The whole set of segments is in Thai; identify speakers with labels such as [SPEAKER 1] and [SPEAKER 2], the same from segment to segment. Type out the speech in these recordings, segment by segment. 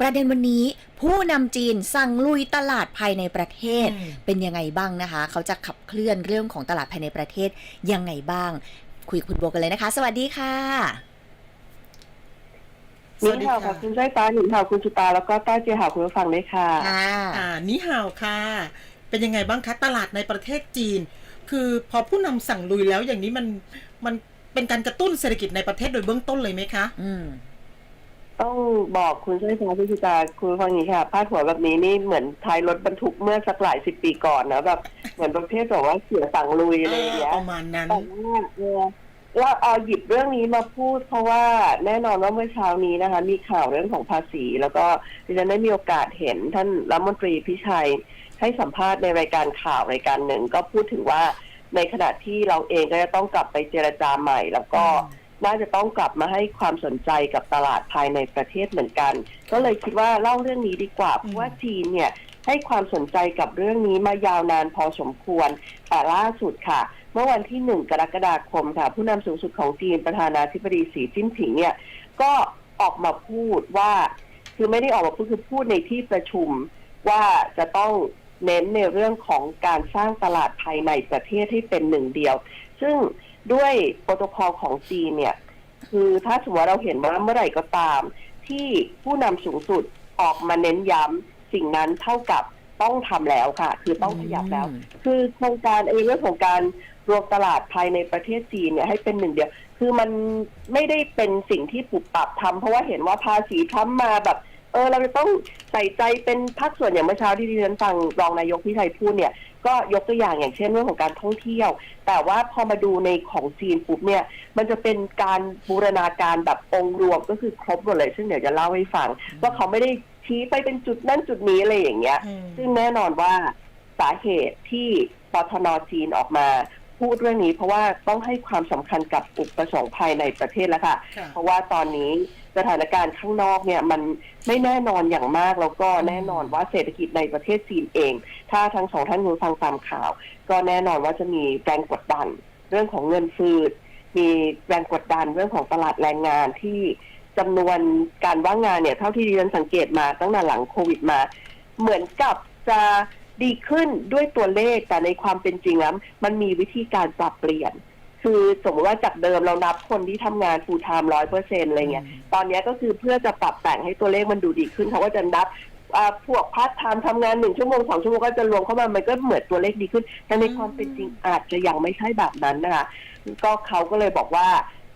[SPEAKER 1] ประเด็นวันนี้ผู้นำจีนสั่งลุยตลาดภายในประเทศ
[SPEAKER 2] อืม
[SPEAKER 1] เป็นยังไงบ้างนะคะ เขาจะขับเคลื่อนเรื่องของตลาดภายในประเทศยังไงบ้าง คุยกับคุณโบกันเลยนะคะ สวัสดีค่ะ
[SPEAKER 2] สวัสดี
[SPEAKER 3] นี่ค่ะ
[SPEAKER 2] ค่ะ
[SPEAKER 3] ขอบคุณสายฟ้าหนิงข่าวคุณสุตาแล้วก็ต้าเจียหาวคุณผู้ฟังด้วยค่ะ
[SPEAKER 1] ค่ะ
[SPEAKER 2] อ่านี่ห่าวค่ะ เป็นยังไงบ้างคะตลาดในประเทศจีน คือพอผู้นำสั่งลุยแล้วอย่างนี้มันมันเป็นการกระตุ้นเศรษฐกิจในประเทศโดยเบื้องต้นเลยไหมคะ
[SPEAKER 1] อืม
[SPEAKER 3] ต้องบอกคุณสายฟ้าคุณสุตาคุณผู้ฟังอย่างนี้ค่ะพาดหัวแบบนี้นี่เหมือนท้ายรถบรรทุกเมื่อสักหลายสิบปีก่อนนะแบบเหมือนประเภทแบบว่าเสือสั่งลุยอะไรอย่างเงี้ย
[SPEAKER 2] ประมาณนั้น
[SPEAKER 3] แต่ว่าเออเราเอาหยิบเรื่องนี้มาพูดเพราะว่าแน่นอนว่าเมื่อเช้านี้นะคะ มีข่าวเรื่องของภาษี แล้วก็ดิฉันได้มีโอกาสเห็นท่านรัฐมนตรีพิชัยให้สัมภาษณ์ในรายการข่าวรายการหนึ่ง ก็พูดถึงว่าในขณะที่เราเองก็จะต้องกลับไปเจรจาใหม่ แล้วก็ น่าจะต้องกลับมาให้ความสนใจกับตลาดภายในประเทศเหมือนกัน ก็เลยคิดว่าเล่าเรื่องนี้ดีกว่า เพราะว่าจีนเนี่ยให้ความสนใจกับเรื่องนี้มายาวนานพอสมควร แต่ล่าสุดค่ะ เมื่อวันที่หนึ่งกรกฎาคมค่ะ ผู้นำสูงสุดของจีนประธานาธิบดีสีจิ้นผิงเนี่ย ก็ออกมาพูดว่า คือไม่ได้ออกมาพูดคือพูดในที่ประชุมว่าจะต้องเน้นในเรื่องของการสร้างตลาดภายในประเทศให้เป็นหนึ่งเดียว ซึ่ง ด้วยโปรโตคอลของจีนเนี่ย คือถ้าสมมติว่าเราเห็นว่าเมื่อไหร่ก็ตาม ที่ผู้นำสูงสุดออกมาเน้นย้ำสิ่งนั้นเท่ากับต้องทำแล้วค่ะ คือต้องขยับแล้ว คือโครงการเองเรื่องของการรวมตลาดภายในประเทศจีนเนี่ยให้เป็นหนึ่งเดียว คือมันไม่ได้เป็นสิ่งที่ปรับปรับทำเพราะว่าเห็นว่าภาษีทำมาแบบ เออเราจะต้องใส่ใจเป็นภาคส่วนอย่างเมื่อเช้าที่ดิฉันฟังรองนายกพิชัยพูดเนี่ยก็ยกตัวอย่างอย่างเช่นเรื่องของการท่องเที่ยว แต่ว่าพอมาดูในของจีนปุ๊บเนี่ย มันจะเป็นการบูรณาการแบบองค์รวมก็คือครบหมดเลย ซึ่งเดี๋ยวจะเล่าให้ฟัง ว่าเขาไม่ได้ชี้ไปเป็นจุดนั่นจุดนี้อะไรอย่างเงี้ย
[SPEAKER 2] อืม
[SPEAKER 3] ซึ่งแน่นอนว่าสาเหตุที่ปทนจีนออกมาพูดเรื่องนี้ เพราะว่าต้องให้ความสำคัญกับอุปสงค์ภายในประเทศแล้วค่ะ
[SPEAKER 2] ค่ะ
[SPEAKER 3] เพราะว่าตอนนี้ สถานการณ์ข้างนอกเนี่ยมันไม่แน่นอนอย่างมากแล้วก็แน่นอนว่าเศรษฐกิจในประเทศจีนเอง ถ้าทั้งสองท่านคุณฟังตามข่าว ก็แน่นอนว่าจะมีแรงกดดัน เรื่องของเงินฟืดมีแรงกดดันเรื่องของตลาดแรงงานที่จำนวนการว่างงานเนี่ย เท่าที่ดิฉันสังเกตมาตั้งแต่หลังโควิดมา เหมือนกับจะดีขึ้นด้วยตัวเลขแต่ในความเป็นจริงแล้วมันมีวิธีการปรับเปลี่ยน คือสมมติว่าจากเดิมเรานับคนที่ทำงาน full time ร้อยเปอร์เซ็นอะไรเงี้ย ตอนนี้ก็คือเพื่อจะปรับแต่งให้ตัวเลขมันดูดีขึ้นเขาก็จะนับอ่าพวกพาร์ทไทม์ทำงานหนึ่งชั่วโมงสองชั่วโมงก็จะรวมเข้ามา มันก็เหมือนตัวเลขดีขึ้น แต่ในความเป็นจริงอาจจะยังไม่ใช่แบบนั้นนะคะก็เขาก็เลยบอกว่า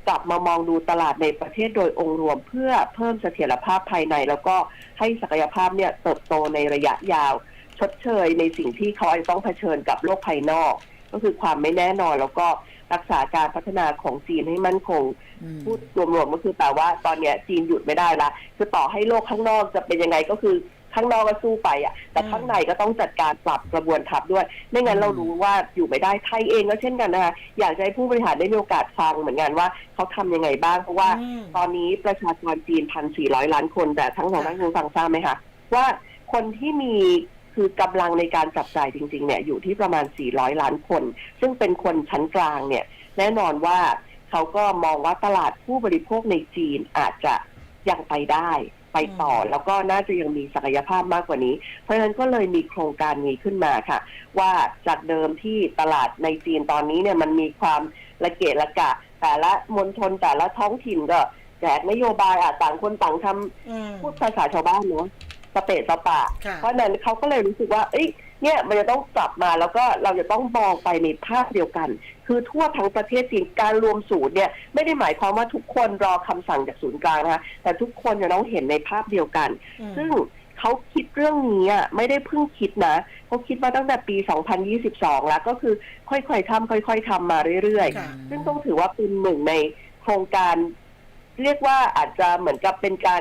[SPEAKER 3] กลับมามองดูตลาดในประเทศโดยองค์รวมเพื่อเพิ่มเสถียรภาพภายใน แล้วก็ให้ศักยภาพเนี่ยเติบโตในระยะยาว ชดเชยในสิ่งที่เขาอาจจะต้องเผชิญกับโลกภายนอก ก็คือความไม่แน่นอนแล้วก็ รักษาการพัฒนาของจีนให้มั่นคง
[SPEAKER 1] อืม
[SPEAKER 3] พูดรวมๆก็คือแต่ว่าตอนเนี้ยจีนหยุดไม่ได้ละคือต่อให้โลกข้างนอกจะเป็นยังไงก็คือข้างนอกก็สู้ไปอะ แต่
[SPEAKER 2] อืม
[SPEAKER 3] ข้างในก็ต้องจัดการปรับกระบวนทัพด้วย ไม่งั้นเรารู้ว่าอยู่ไม่ได้ไทยเองก็เช่นกันนะคะอยากจะให้ผู้บริหารได้มีโอกาสฟังเหมือนกันว่าเขาทำยังไงบ้าง เพราะว่า
[SPEAKER 2] อืม
[SPEAKER 3] ตอนนี้ประชากรจีนพันสี่ร้อยล้านคน แต่ทั้งสองท่านคุณฟังทราบไหมคะว่าคนที่มี คือกำลังในการจับจ่ายจริงๆเนี่ยอยู่ที่ประมาณ 400 ล้านคน ซึ่งเป็นคนชั้นกลางเนี่ยแน่นอนว่าเขาก็มองว่าตลาดผู้บริโภคในจีนอาจจะยังไปได้ไปต่อ แล้วก็น่าจะยังมีศักยภาพมากกว่านี้ เพราะฉะนั้นก็เลยมีโครงการนี้ขึ้นมาค่ะ ว่าจากเดิมที่ตลาดในจีนตอนนี้เนี่ยมันมีความละเกะละกะ แต่ละมณฑลแต่ละท้องถิ่นก็แจกนโยบายอะต่างคนต่างทำ
[SPEAKER 2] อืม
[SPEAKER 3] พูดภาษาชาวบ้านเนาะ สเปะสปะ
[SPEAKER 2] ค่ะ
[SPEAKER 3] เพราะฉะนั้นเขาก็เลยรู้สึกว่า เอ้ย เนี่ยมันจะต้องกลับมาแล้วก็เราจะต้องมองไปในภาพเดียวกัน คือทั่วทั้งประเทศจีนการรวมศูนย์เนี่ยไม่ได้หมายความว่าทุกคนรอคำสั่งจากศูนย์กลางนะคะแต่ทุกคนจะต้องเห็นในภาพเดียวกัน
[SPEAKER 2] อืม
[SPEAKER 3] ซึ่งเขาคิดเรื่องนี้อะไม่ได้เพิ่งคิดนะเขาคิดมาตั้งแต่ปี 2022 แล้วก็คือค่อยๆทำค่อย ๆทำมาเรื่อยๆ
[SPEAKER 2] ค่ะ
[SPEAKER 3] ซึ่งต้องถือว่าเป็นหนึ่งในโครงการ เรียกว่าอาจจะเหมือนกับเป็นการ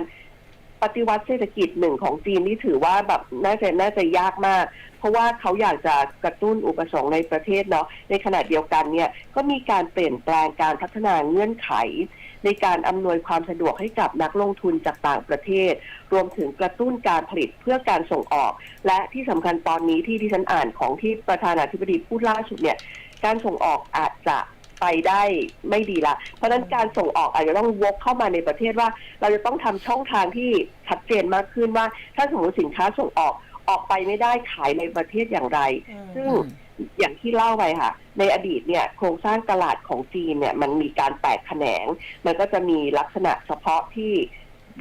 [SPEAKER 3] ปฏิวัติเศรษฐกิจหนึ่งของจีนที่ถือว่าแบบน่าจะน่าจะยากมาก เพราะว่าเขาอยากจะกระตุ้นอุปสงค์ในประเทศเนาะในขณะเดียวกันเนี่ยก็มีการเปลี่ยนแปลงการพัฒนาเงื่อนไข ในการอำนวยความสะดวกให้กับนักลงทุนจากต่างประเทศ รวมถึงกระตุ้นการผลิตเพื่อการส่งออก และที่สำคัญตอนนี้ที่ที่ฉันอ่านของที่ประธานาธิบดีพูดล่าสุดเนี่ยการส่งออกอาจจะ ไปไปได้ไม่ดีละ เพราะฉะนั้นการส่งออกอาจจะต้องวกเข้ามาในประเทศว่า เราจะต้องทำช่องทางที่ชัดเจนมากขึ้นว่า ถ้าสมมติสินค้าส่งออกออกไปไม่ได้ขายในประเทศอย่างไร ซึ่งอย่างที่เล่าไปค่ะ ในอดีตเนี่ยโครงสร้างตลาดของจีนเนี่ยมันมีการแตกแขนง มันก็จะมีลักษณะเฉพาะที่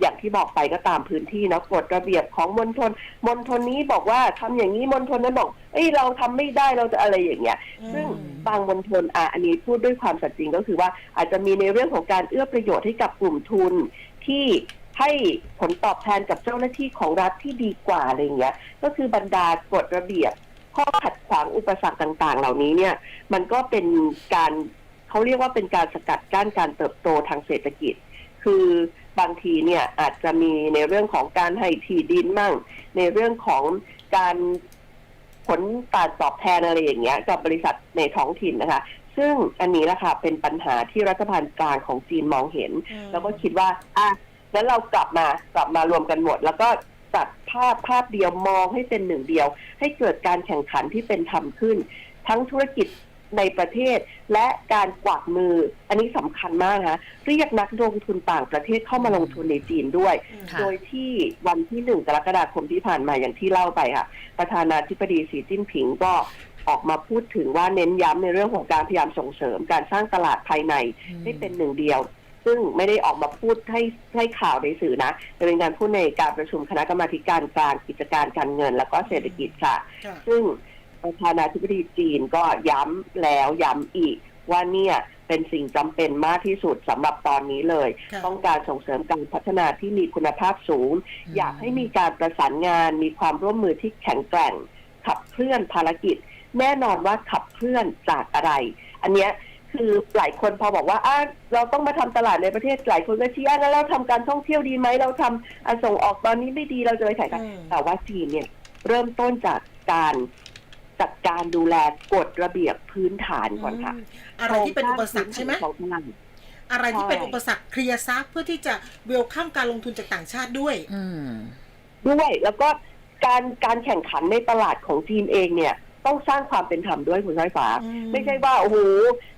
[SPEAKER 3] อย่างที่บอกไปก็ตามพื้นที่เนาะกฎระเบียบของมณฑลมณฑลนี้บอกว่าทำอย่างนี้มณฑลนั้นบอกเอ้ยเราทำไม่ได้เราจะอะไรอย่างเงี้ย ซึ่งบางมณฑลอะอันนี้พูดด้วยความสัตย์จริงก็คือว่าอาจจะมีในเรื่องของการเอื้อประโยชน์ให้กับกลุ่มทุนที่ให้ผลตอบแทนกับเจ้าหน้าที่ของรัฐที่ดีกว่าอะไรอย่างเงี้ย ก็คือบรรดากฎระเบียบ ข้อขัดขวางอุปสรรคต่าง ๆ เหล่านี้เนี่ย มันก็เป็นการเขาเรียกว่าเป็นการสกัดกั้นการเติบโตทางเศรษฐกิจ คือ บางทีเนี่ยอาจจะมีในเรื่องของการให้ที่ดินมั่ง ในเรื่องของการผลการตอบแทนอะไรอย่างเงี้ย กับบริษัทในท้องถิ่นนะคะ ซึ่งอันนี้แหละค่ะเป็นปัญหาที่รัฐบาลกลางของจีนมองเห็น แล้วก็คิดว่าอะงั้นเรากลับมากลับมารวมกันหมด แล้วก็จัดภาพภาพเดียวมองให้เป็นหนึ่งเดียว ให้เกิดการแข่งขันที่เป็นธรรมขึ้น ทั้งธุรกิจ ในประเทศ และการกวักมือ อันนี้สำคัญมากนะคะเรียกนักลงทุนต่างประเทศเข้ามาลงทุนในจีนด้วย
[SPEAKER 1] ค่ะ
[SPEAKER 3] โดยที่วันที่หนึ่งกรกฎาคมที่ผ่านมาอย่างที่เล่าไปค่ะ ประธานาธิบดีสีจิ้นผิงก็ออกมาพูดถึงว่าเน้นย้ำในเรื่องของการพยายามส่งเสริมการสร้างตลาดภายในให้เป็นหนึ่งเดียว ซึ่งไม่ได้ออกมาพูดให้ให้ข่าวในสื่อนะแต่เป็นการพูดในการประชุมคณะกรรมาธิการกลางกิจการการเงิน แล้วก็เศรษฐกิจค่ะ
[SPEAKER 2] ค่ะ
[SPEAKER 3] ซึ่ง ประธานาธิบดีจีนก็ย้ำแล้วย้ำอีกว่าเนี่ยเป็นสิ่งจำเป็นมากที่สุดสำหรับตอนนี้เลย
[SPEAKER 2] ค่ะ
[SPEAKER 3] ต้องการส่งเสริมการพัฒนาที่มีคุณภาพสูง อยากให้มีการประสานงาน มีความร่วมมือที่แข็งแกร่ง ขับเคลื่อนภารกิจ แน่นอนว่าขับเคลื่อนจากอะไร อันเนี้ยคือหลายคนพอบอกว่าอะเราต้องมาทำตลาดในประเทศหลายคนก็ชี้อะแล้วเราทำการท่องเที่ยวดีไหมเราทำอะส่งออกตอนนี้ไม่ดีเราจะไปขายกัน
[SPEAKER 2] อืม
[SPEAKER 3] แต่ว่าจีนเนี่ยเริ่มต้นจากการ จัดการดูแลกฎระเบียบพื้นฐานก่อนค่ะ
[SPEAKER 2] อืมอะไรที่เป็นอุปสรรคใช่ไหม
[SPEAKER 3] ของตลาด
[SPEAKER 2] อะไรที่เป็น
[SPEAKER 3] ใช่
[SPEAKER 2] อุปสรรคเคลียร์ซะเพื่อที่จะเวลคัมการลงทุนจากต่างชาติด้วย
[SPEAKER 1] อืม
[SPEAKER 3] ด้วยแล้วก็การการแข่งขันในตลาดของจีนเองเนี่ย ต้องสร้างความเป็นธรรมด้วยคุณช้อยฟ้า
[SPEAKER 2] อืม
[SPEAKER 3] ไม่ใช่ว่าโอ้โห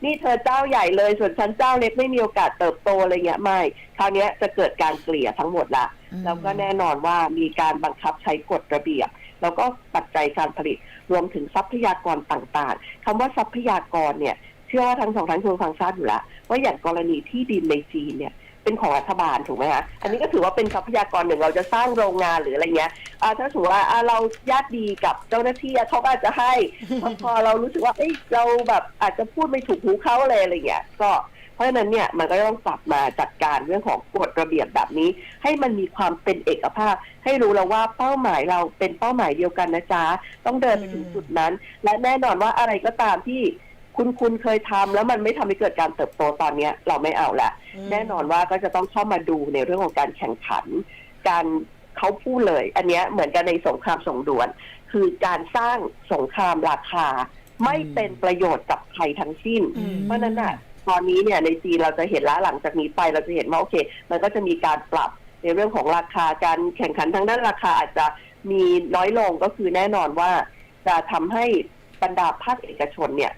[SPEAKER 3] นี่เธอเจ้าใหญ่เลย ส่วนฉันเจ้าเล็กไม่มีโอกาสเติบโตอะไรเงี้ยไม่คราวเนี้ยจะเกิดการเกลี่ยทั้งหมดละ
[SPEAKER 1] อืม
[SPEAKER 3] แล้วก็แน่นอนว่ามีการบังคับใช้กฎระเบียบ แล้วก็ปัจจัยการผลิต รวมถึงทรัพยากรต่างๆคำว่าทรัพยากรเนี่ย เชื่อว่าทั้งสองท่านคุณฟังทราบอยู่แล้วว่าอย่างกรณีที่ดินในจีนเนี่ยเป็นของรัฐบาลถูกไหมคะอันนี้ก็ถือว่าเป็นทรัพยากรหนึ่งเราจะสร้างโรงงานหรืออะไรเงี้ยถ้าสมมติว่าเราญาติดีกับเจ้าหน้าที่เขาก็อาจจะให้พอพอเรารู้สึกว่าเอ้ยเราแบบอาจจะพูดไม่ถูกหูเขาเลยอะไรเงี้ยก็ เพราะฉะนั้นเนี่ยมันก็ต้องกลับมาจัดการเรื่องของกฎระเบียบแบบนี้ ให้มันมีความเป็นเอกภาพ ให้รู้แล้วว่าเป้าหมายเราเป็นเป้าหมายเดียวกันนะจ๊ะต้องเดินไปถึงจุดนั้น และแน่นอนว่าอะไรก็ตามที่คุณคุณเคยทำแล้วมันไม่ทำให้เกิดการเติบโตตอนเนี้ย เราไม่เอาละแน่นอนว่าก็จะต้องเข้ามาดูในเรื่องของการแข่งขัน การเขาพูดเลย อันเนี้ยเหมือนกันในสงครามส่งด่วน คือการสร้างสงครามราคา ไม่เป็นประโยชน์กับใครทั้งสิ้น
[SPEAKER 2] อืม
[SPEAKER 3] เพราะฉะนั้นน่ะ ตอนนี้เนี่ยในจีนเราจะเห็นแล้วหลังจากนี้ไปเราจะเห็นว่าโอเค มันก็จะมีการปรับในเรื่องของราคาการแข่งขันทางด้านราคาอาจจะมีน้อยลงก็คือแน่นอนว่า จะทำให้บรรดาภาคเอกชนเนี่ย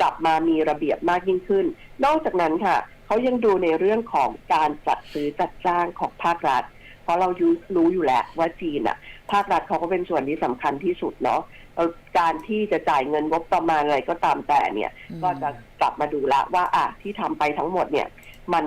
[SPEAKER 3] กลับมามีระเบียบมากยิ่งขึ้น นอกจากนั้นค่ะเขายังดูในเรื่องของการจัดซื้อจัดจ้างของภาครัฐ เพราะเรารู้รู้อยู่แล้วว่าจีนอะภาครัฐเขาก็เป็นส่วนที่สำคัญที่สุดเนาะการที่จะจ่ายเงินงบประมาณอะไรก็ตามแต่เนี่ย ก็จะ กลับมาดูละว่า อะที่ทำไปทั้งหมดเนี่ย มัน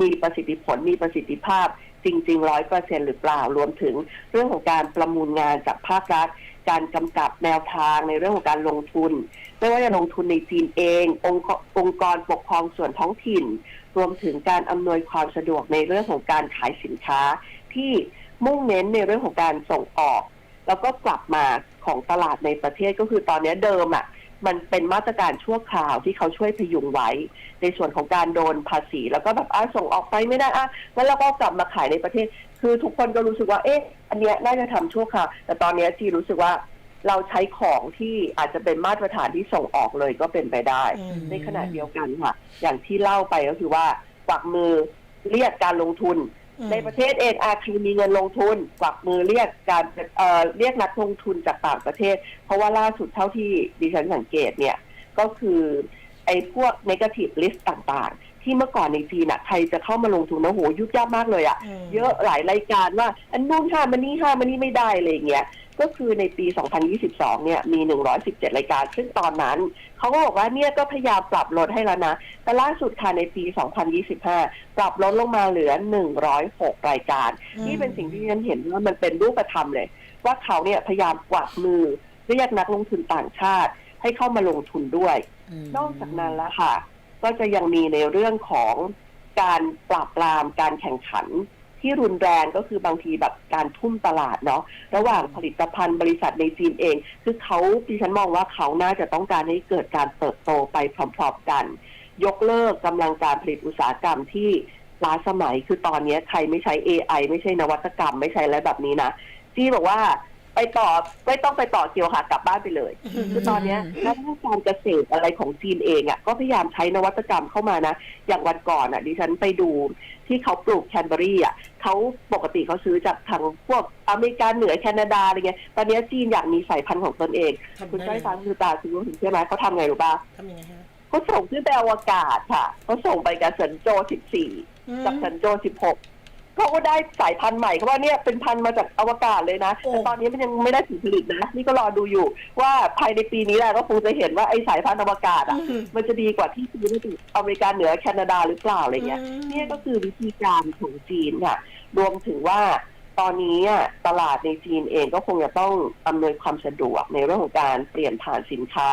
[SPEAKER 3] มีประสิทธิผลมีประสิทธิภาพจริงๆร้อยเปอร์เซ็นหรือเปล่ารวมถึงเรื่องของการประมูลงานจากภาครัฐ การกำกับแนวทางในเรื่องของการลงทุน ไม่ว่าจะลงทุนในจีนเอง องค์กรองค์กรปกครองส่วนท้องถิ่น รวมถึงการอำนวยความสะดวกในเรื่องของการขายสินค้า ที่มุ่งเน้นในเรื่องของการส่งออก แล้วก็กลับมาของตลาดในประเทศก็คือตอนนี้เดิมอะ มันเป็นมาตรการชั่วคราวที่เขาช่วยพยุงไว้ ในส่วนของการโดนภาษี แล้วก็แบบอะส่งออกไปไม่ได้อะแล้วเราก็กลับมาขายในประเทศ คือทุกคนก็รู้สึกว่าเอ๊ะ อันเนี้ยน่าจะทำชั่วคราวแต่ตอนเนี้ยจีรู้สึกว่าเราใช้ของที่อาจจะเป็นมาตรฐานที่ส่งออกเลยก็เป็นไปได้
[SPEAKER 2] อืม
[SPEAKER 3] ในขณะเดียวกันค่ะ อย่างที่เล่าไปก็คือว่ากวักมือเรียกการลงทุน ในประเทศเองอาคือมีเงินลงทุนกวักมือเรียกการเอ่อเรียกนักลงทุนจากต่างประเทศ เพราะว่าล่าสุดเท่าที่ดิฉันสังเกตเนี่ย ก็คือไอ้พวก negative list ต่างๆ ที่เมื่อก่อนในจีนอะใครจะเข้ามาลงทุนนะโหยุ่งยากมากเลยอะ
[SPEAKER 2] ม
[SPEAKER 3] เยอะหลายรายการว่า อันนู้นห้ามอันนี้ห้ามอันนี้ไม่ได้อะไรอย่างเงี้ย ก็คือในปี 2022 เนี่ยมี 117 รายการ ซึ่งตอนนั้น เขาก็บอกว่าเนี่ยก็พยายามปรับลดให้แล้วนะ แต่ล่าสุดค่ะในปี 2025 ปรับลดลงมาเหลือ 106 รายการ
[SPEAKER 2] อืม
[SPEAKER 3] นี่เป็นสิ่งที่ฉันเห็นว่ามันเป็นรูปธรรมเลย ว่าเขาเนี่ยพยายามกวักมือเรียกนักลงทุนต่างชาติ ให้เข้ามาลงทุนด้วย
[SPEAKER 1] ม
[SPEAKER 3] นอกจากนั้นแล้วค่ะ ก็จะยังมีในเรื่องของการปราบปรามการแข่งขัน ที่รุนแรงก็คือบางทีแบบการทุ่มตลาดเนาะระหว่างผลิตภัณฑ์บริษัทในจีนเอง คือเขาดิฉันมองว่าเขาน่าจะต้องการให้เกิดการเติบโตไปพร้อมๆกัน ยกเลิกกำลังการผลิตอุตสาหกรรมที่ล้าสมัยคือตอนนี้ใครไม่ใช้ AI ไม่ใช่นวัตกรรม ไม่ใช่อะไรแบบนี้นะจีบอกว่า ไปต่อไม่ต้องไปต่อเกี่ยวค่ะกลับบ้านไปเลย คือตอนเนี้ยนักวิชาการเกษตรอะไรของจีนเองอะ่ะก็พยายามใช้นวัตกรรมเข้ามานะ อย่างวันก่อนอะ่ะดิฉันไปดูที่เขาปลูกแคนเบอรี่อะเขาปกติเขาซื้อจากทางพวกอเมริกาเหนือแคนาดาอะไรเงี้ยตอนเนี้ยจีนอยากมีสายพันธุ์ของตนเอง
[SPEAKER 2] ทำ
[SPEAKER 3] คุณ
[SPEAKER 2] ได้
[SPEAKER 3] ใช้
[SPEAKER 2] เลย
[SPEAKER 3] ฟังคือตาคุณรู้ถึงใช่ไหมเขาทำไงรู้ป่ะ
[SPEAKER 2] ทำยังไงฮะ
[SPEAKER 3] เขาส่งขึ้นไปอวกาศค่ะเขาส่งไปกับเซินโจ 14กับเซินโจ 16 เขาก็ได้สายพันธุ์ใหม่เขาว่าเนี่ยเป็นพันธุ์มาจากอวกาศเลยนะ
[SPEAKER 2] โอ้
[SPEAKER 3] แต่ตอนนี้มันยังไม่ได้ผลผลิตนะนี่ก็รอดูอยู่ว่าภายในปีนี้แหละก็คงจะเห็นว่าไอ้สายพันธุ์อวกาศอะ
[SPEAKER 2] อืม
[SPEAKER 3] มันจะดีกว่าที่ซื้อในอเมริกาเหนือแคนาดาหรือเปล่าอะไรเงี้ยเนี่ยก็คือวิธีการของจีนค่ะรวมถึงว่าตอนนี้อะตลาดในจีนเองก็คงจะต้องอำนวยความสะดวกในเรื่องของการเปลี่ยนผ่านสินค้า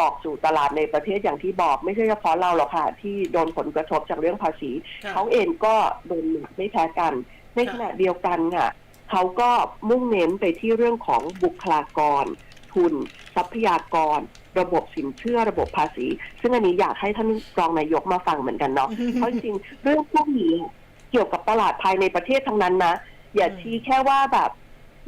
[SPEAKER 3] ออกสู่ตลาดในประเทศอย่างที่บอก ไม่ใช่เฉพาะเราหรอกค่ะ ที่โดนผลกระทบจากเรื่องภาษี
[SPEAKER 2] ค่ะ
[SPEAKER 3] เขาเองก็โดนหนักไม่แพ้กัน ใน
[SPEAKER 2] ค่ะ
[SPEAKER 3] ขณะเดียวกันค่ะเขาก็มุ่งเน้นไปที่เรื่องของบุคลากร ทุน ทรัพยากร ระบบสินเชื่อระบบภาษี ซึ่งอันนี้อยากให้ท่านรองนายกมาฟังเหมือนกันเนาะเพราะจริงๆเรื่องพวกนี้เกี่ยวกับตลาดภายในประเทศทั้งนั้นนะอย่า
[SPEAKER 2] อืม
[SPEAKER 3] ชี้แค่ว่าแบบ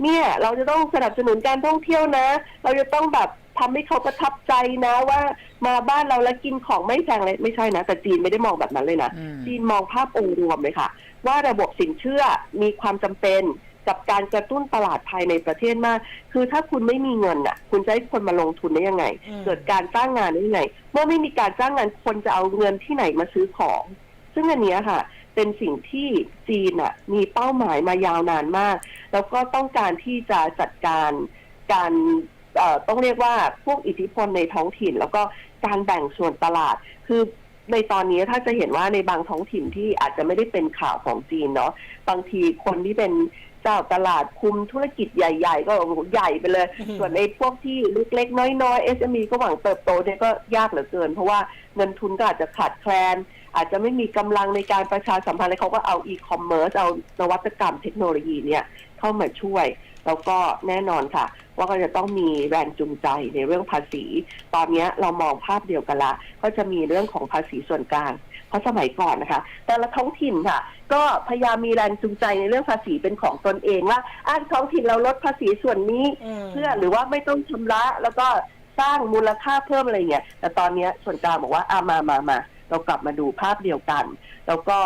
[SPEAKER 3] เนี่ย เราจะต้องสนับสนุนการท่องเที่ยวนะ เราจะต้องแบบ ทำให้เขาประทับใจนะว่ามาบ้านเราแล้วกินของไม่แพงเลยไม่ใช่นะ แต่จีนไม่ได้มองแบบนั้นเลยนะ
[SPEAKER 1] อืม
[SPEAKER 3] จีนมองภาพองค์รวมเลยค่ะ ว่าระบบสินเชื่อมีความจำเป็นกับการกระตุ้นตลาดภายในประเทศมาก คือถ้าคุณไม่มีเงินอะ คุณจะให้คนมาลงทุนได้ยังไง
[SPEAKER 2] อืม
[SPEAKER 3] เกิดการจ้างงานได้ยังไง เมื่อไม่มีการจ้างงานคนจะเอาเงินที่ไหนมาซื้อของ ซึ่งอันเนี้ยค่ะ เป็นสิ่งที่จีนอะ มีเป้าหมายมายาวนานมาก แล้วก็ต้องการที่จะจัดการการเอ่อ ต้องเรียกว่าพวกอิทธิพลในท้องถิ่น แล้วก็การแบ่งส่วนตลาด คือในตอนนี้ถ้าจะเห็นว่าในบางท้องถิ่นที่อาจจะไม่ได้เป็นข่าวของจีนเนาะบางทีคนที่เป็นเจ้าตลาดคุมธุรกิจใหญ่ ๆ ก็โอ้โหใหญ่ไปเลย
[SPEAKER 2] อืม
[SPEAKER 3] ส่วนในพวกที่เล็กๆน้อยๆ SME ก็หวังเติบโตเนี่ยก็ยากเหลือเกิน เพราะว่าเงินทุนก็อาจจะขาดแคลน อาจจะไม่มีกำลังในการประชาสัมพันธ์เลยเขาก็เอาอีคอมเมิร์ซเอานวัตกรรมเทคโนโลยีเนี่ยเข้ามาช่วย แล้วก็แน่นอนค่ะ ว่าก็จะต้องมีแรงจูงใจในเรื่องภาษี ตอนเนี้ยเรามองภาพเดียวกันละ ก็จะมีเรื่องของภาษีส่วนกลางเพราะสมัยก่อนนะคะ แต่ละท้องถิ่นค่ะ ก็พยายามมีแรงจูงใจในเรื่องภาษีเป็นของตนเองว่าอะท้องถิ่นเราลดภาษีส่วนนี้
[SPEAKER 2] ม
[SPEAKER 3] เพื่อหรือว่าไม่ต้องชำระแล้วก็สร้างมูลค่าเพิ่มอะไรเงี้ยแต่ตอนเนี้ยส่วนกลางบอกว่าอามามามาเรากลับมาดูภาพเดียวกัน แล้วก็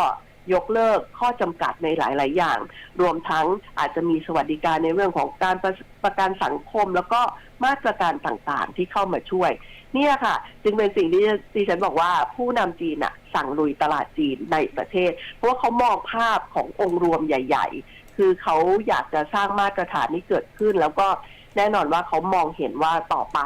[SPEAKER 3] ยกเลิกข้อจำกัดในหลาย ๆ อย่าง รวมทั้งอาจจะมีสวัสดิการในเรื่องของการประประกันสังคม แล้วก็มาตรการต่าง ๆ ที่เข้ามาช่วย เนี่ยค่ะ จึงเป็นสิ่งที่ดิฉันบอกว่าผู้นำจีนอะสั่งลุยตลาดจีนในประเทศ เพราะว่าเขามองภาพขององค์รวมใหญ่ ๆ คือเขาอยากจะสร้างมาตรฐานนี้เกิดขึ้น แล้วก็แน่นอนว่าเขามองเห็นว่าต่อไป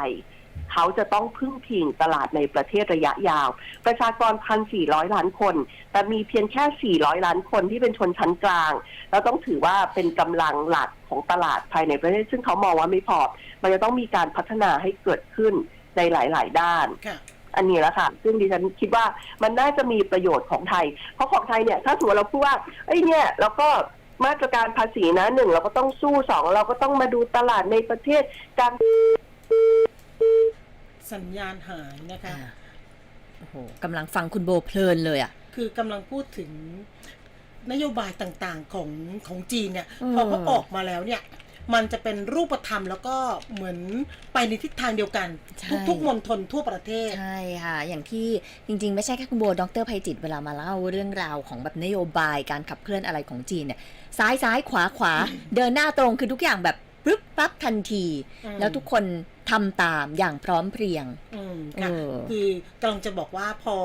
[SPEAKER 3] เขาจะต้องพึ่งพิงตลาดในประเทศระยะยาว ประชากรพันสี่ร้อยล้านคน แต่มีเพียงแค่สี่ร้อยล้านคนที่เป็นชนชั้นกลาง แล้วต้องถือว่าเป็นกำลังหลักของตลาดภายในประเทศ ซึ่งเขามองว่าไม่พอ มันจะต้องมีการพัฒนาให้เกิดขึ้นในหลาย ๆ ด้าน
[SPEAKER 2] ค่ะ
[SPEAKER 3] อันนี้แหละค่ะซึ่งดิฉันคิดว่ามันน่าจะมีประโยชน์ของไทย เพราะของไทยเนี่ยถ้าสมมติเราพูดว่าเอ้ยเนี่ยเราก็มาตรการภาษีนะหนึ่งเราก็ต้องสู้สองเราก็ต้องมาดูตลาดในประเทศการ
[SPEAKER 2] สัญญาณหายนะคะ
[SPEAKER 1] อ่าโอ้โหกำลังฟังคุณโบเพลินเลยอะ
[SPEAKER 2] คือกำลังพูดถึงนโยบายต่างๆของของจีนเนี่ย
[SPEAKER 1] อืม
[SPEAKER 2] พอเขาออกมาแล้วเนี่ย มันจะเป็นรูปธรรมแล้วก็เหมือนไปในทิศทางเดียวกัน
[SPEAKER 1] ใช่
[SPEAKER 2] ทุกๆมณฑลทั่วประเทศ
[SPEAKER 1] ใช่ค่ะ อย่างที่จริงๆ ไม่ใช่แค่คุณโบดรภัยจิตเวลามาเล่าเรื่องราวของแบบนโยบายการขับเคลื่อนอะไรของจีนเนี่ย ซ้ายซ้ายขวาขวาเดินหน้าตรงคือทุกอย่างแบบปึ๊บปั๊บทันที
[SPEAKER 2] อืม
[SPEAKER 1] แล้วทุกคน ทำตามอย่างพร้อมเพรียง
[SPEAKER 2] อืม
[SPEAKER 1] เอ
[SPEAKER 2] ค่ะ
[SPEAKER 1] อ
[SPEAKER 2] คือกำลังจะบอกว่าพอ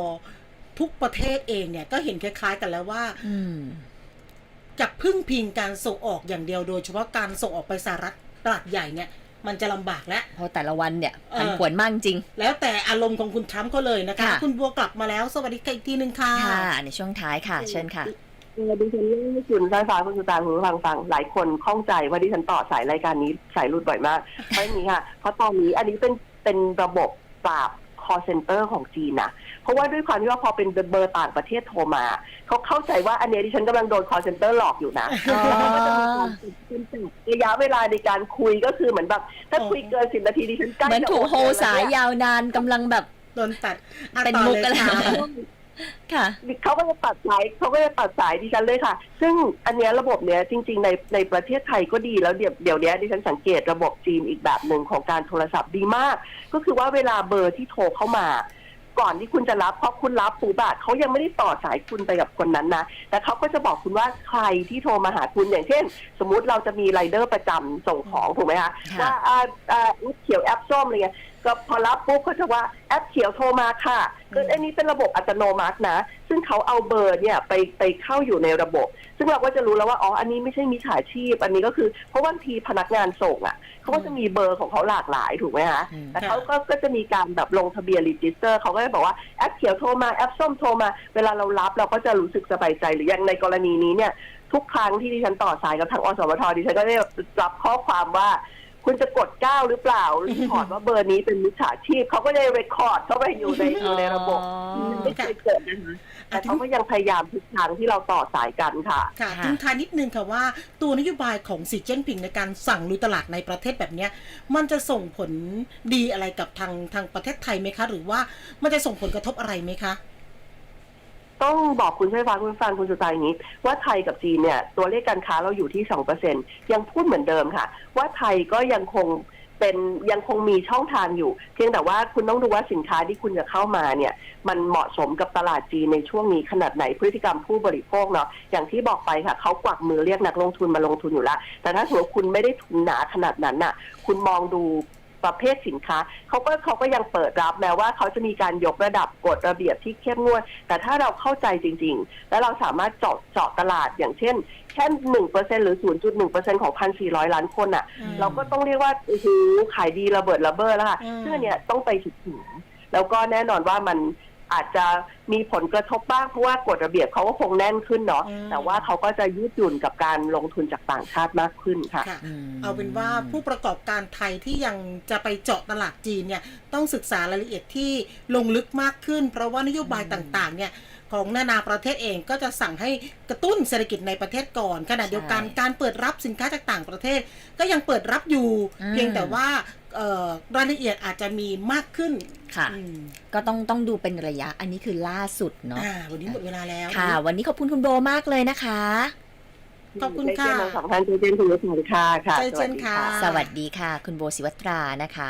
[SPEAKER 2] ทุกประเทศเองเนี่ยก็เห็นคล้าย ๆ กันแล้วว่า
[SPEAKER 1] อืม
[SPEAKER 2] จะพึ่งพิงการส่งออกอย่างเดียวโดยเฉพาะการส่งออกไปสหรัฐตลาดใหญ่เนี่ย มันจะลำบากแล้ว
[SPEAKER 1] เพราะแต่ละวันเนี่ย
[SPEAKER 2] เออ
[SPEAKER 1] ผันผวนมากจริง
[SPEAKER 2] แล้วแต่อารมณ์ของคุณทรัมป์เขาเลยนะคะ
[SPEAKER 1] ค่ะ
[SPEAKER 2] คุณบัวกลับมาแล้ว สวัสดีค่ะอีกทีหนึ่งค่ะ
[SPEAKER 1] ค่ะ ในช่วงท้ายค่ะ เชิญค่ะ
[SPEAKER 3] เออดิฉันเล่าให้คุณสายฟ้าคุณสุตาคุณผู้ฟังฟังหลายคนข้องใจว่าดิฉันต่อสายรายการนี้สายรุดบ่อยมากเพราะอย่างนี้ค่ะ เพราะตอนนี้อันนี้เป็นเป็นระบบปราบ call center ของจีนนะเพราะว่าด้วยความที่ว่าพอเป็นเบอร์ต่างประเทศโทรมา เขาเข้าใจว่าอันเนี้ยดิฉันกำลังโดน call center หลอกอยู่นะ
[SPEAKER 1] อ๋อ
[SPEAKER 3] แล้วเขาก็จะมีการติดจำกัดระยะเวลาในการคุยก็คือเหมือนแบบ ถ้าคุยเกินสิบนาทีดิฉันใกล้
[SPEAKER 1] เหมือน
[SPEAKER 3] จะ
[SPEAKER 1] ถูก
[SPEAKER 3] ด
[SPEAKER 1] โฮ
[SPEAKER 3] แล้ว
[SPEAKER 1] สาย
[SPEAKER 3] เนี่ย
[SPEAKER 1] ยาวนานกำลังแบบ
[SPEAKER 2] โดนตัดอะ
[SPEAKER 1] เป็น
[SPEAKER 2] ต่อ
[SPEAKER 1] มุก
[SPEAKER 2] เลย
[SPEAKER 1] อะไร ค่ะ
[SPEAKER 3] เขาก็จะตัดสายเขาก็จะตัดสายดิฉันเลยค่ะ ซึ่งอันเนี้ยระบบเนี้ยจริง ๆ ในในประเทศไทยก็ดีแล้วเดี๋ยวเดี๋ยวเนี้ยดิฉันสังเกตระบบจีนอีกแบบหนึ่งของการโทรศัพท์ดีมาก ก็คือว่าเวลาเบอร์ที่โทรเข้ามา ก่อนที่คุณจะรับเพราะคุณรับปุ๊บอะเขายังไม่ได้ต่อสายคุณไปกับคนนั้นนะแต่เขาก็จะบอกคุณว่าใครที่โทรมาหาคุณอย่างเช่น สมมุติเราจะมีไรเดอร์ประจำส่งของถูกไหมคะ
[SPEAKER 1] ค่ะ
[SPEAKER 3] ว่าอ่าอ่าแอปเขียวแอปส้มอะไรเงี้ยก็พอรับปุ๊บเขาจะว่าแอปเขียวโทรมาค่ะคืออันนี้เป็นระบบอัตโนมัตินะ ซึ่งเขาเอาเบอร์เนี่ยไปไปเข้าอยู่ในระบบ ซึ่งเราก็จะรู้แล้วว่าอ๋ออันนี้ไม่ใช่มิจฉาชีพ อันนี้ก็คือเพราะบางทีพนักงานส่งอะเขาก็จะมีเบอร์ของเขาหลากหลายถูกไหมคะ
[SPEAKER 1] อืม
[SPEAKER 3] แต่เขาก็ก็จะมีการแบบลงทะเบียนรีจิสเตอร์เขาก็จะบอกว่าแอปเขียวโทรมาแอปส้มโทรมา เวลาเรารับเราก็จะรู้สึกสบายใจหรืออย่างในกรณีนี้เนี่ยทุกครั้งที่ดิฉันต่อสายกับทางอสมทดิฉันก็ได้รับข้อความว่า คุณจะกดเก้าหรือเปล่ารีพอร์ตว่าเบอร์นี้เป็นมิจฉาชีพเขาก็ได้เรคคอร์ดเข้าไปอยู่ในอยู่ในระบบ
[SPEAKER 1] อ๋อ
[SPEAKER 3] ไม่เคยเกิดนะคะแต่เขาก็ยังพยายามทุกครั้งที่เราต่อสายกันค่ะ
[SPEAKER 2] ค่ะ
[SPEAKER 1] ค่ะ
[SPEAKER 2] ทิ้งท้ายนิดนึงค่ะว่าตัวนโยบายของสีเจิ้นผิงในการสั่งลุยตลาดในประเทศแบบเนี้ย มันจะส่งผลดีอะไรกับทางทางประเทศไทยไหมคะ หรือว่ามันจะส่งผลกระทบอะไรไหมคะ
[SPEAKER 3] ต้องบอกคุณช่วยฟังคุณฟังคุณสุตาอย่างนี้ ว่าไทยกับจีนเนี่ย ตัวเลขการค้าเราอยู่ที่สองเปอร์เซ็นยังพูดเหมือนเดิมค่ะ ว่าไทยก็ยังคงเป็นยังคงมีช่องทางอยู่ เพียงแต่ว่าคุณต้องดูว่าสินค้าที่คุณจะเข้ามาเนี่ย มันเหมาะสมกับตลาดจีนในช่วงนี้ขนาดไหนพฤติกรรมผู้บริโภคเนาะอย่างที่บอกไปค่ะเขากวักมือเรียกนักลงทุนมาลงทุนอยู่แล้วแต่ถ้าสมมติว่าคุณไม่ได้ทุนหนาขนาดนั้นน่ะ คุณมองดู ประเภทสินค้าเขาก็เขาก็ยังเปิดรับแม้ว่าเขาจะมีการยกระดับกฎระเบียบที่เข้มงวด แต่ถ้าเราเข้าใจจริง ๆ แล้วเราสามารถเจาะเจาะตลาดอย่างเช่นแค่หนึ่งเปอร์เซ็นหรือศูนย์จุดหนึ่งเปอร์เซ็นของพันสี่ร้อยล้านคนอะ
[SPEAKER 2] อืม
[SPEAKER 3] เราก็ต้องเรียกว่าโอ้โหขายดีระเบิดระเบ้อแล้วค่ะ
[SPEAKER 2] อืม
[SPEAKER 3] ซึ่งอันเนี่ยต้องไปถึงถึงแล้วก็แน่นอนว่ามัน อาจจะมีผลกระทบบ้างเพราะว่ากฎระเบียบเขาก็คงแน่นขึ้นเนาะ
[SPEAKER 2] อืม
[SPEAKER 3] แต่ว่าเขาก็จะยืดหยุ่นกับการลงทุนจากต่างชาติมากขึ้นค่ะ
[SPEAKER 2] ค่ะ
[SPEAKER 1] อืม
[SPEAKER 2] เอาเป็นว่าผู้ประกอบการไทยที่ยังจะไปเจาะตลาดจีนเนี่ยต้องศึกษารายละเอียดที่ลงลึกมากขึ้น เพราะว่านโยบายต่างๆ เนี่ยของนานาประเทศเองก็จะสั่งให้กระตุ้นเศรษฐกิจในประเทศก่อนขณะเดียวกัน
[SPEAKER 1] ใช่
[SPEAKER 2] การเปิดรับสินค้าจากต่างประเทศ ก็ยังเปิดรับอยู่
[SPEAKER 1] อืม
[SPEAKER 2] เพียงแต่ว่าเอ่อ รายละเอียดอาจจะมีมากขึ้น
[SPEAKER 1] ค่ะ
[SPEAKER 2] อืม
[SPEAKER 1] ก็ต้องต้องดูเป็นระยะ อันนี้คือล่าสุดเนาะ
[SPEAKER 2] อ่าวันนี้หมดเวลาแล้ว
[SPEAKER 1] ค่ะ วันนี้ขอบคุณคุณโบมากเลยนะคะ
[SPEAKER 2] ขอบคุณค่ะ
[SPEAKER 3] ใจเย็นทั้งสองท่านใจเย็นคุณผู้ชมค่ะค่ะ
[SPEAKER 2] ใจเย็นค่ะ
[SPEAKER 1] สวัสดีค่ะ คุณโบศิวัตรานะคะ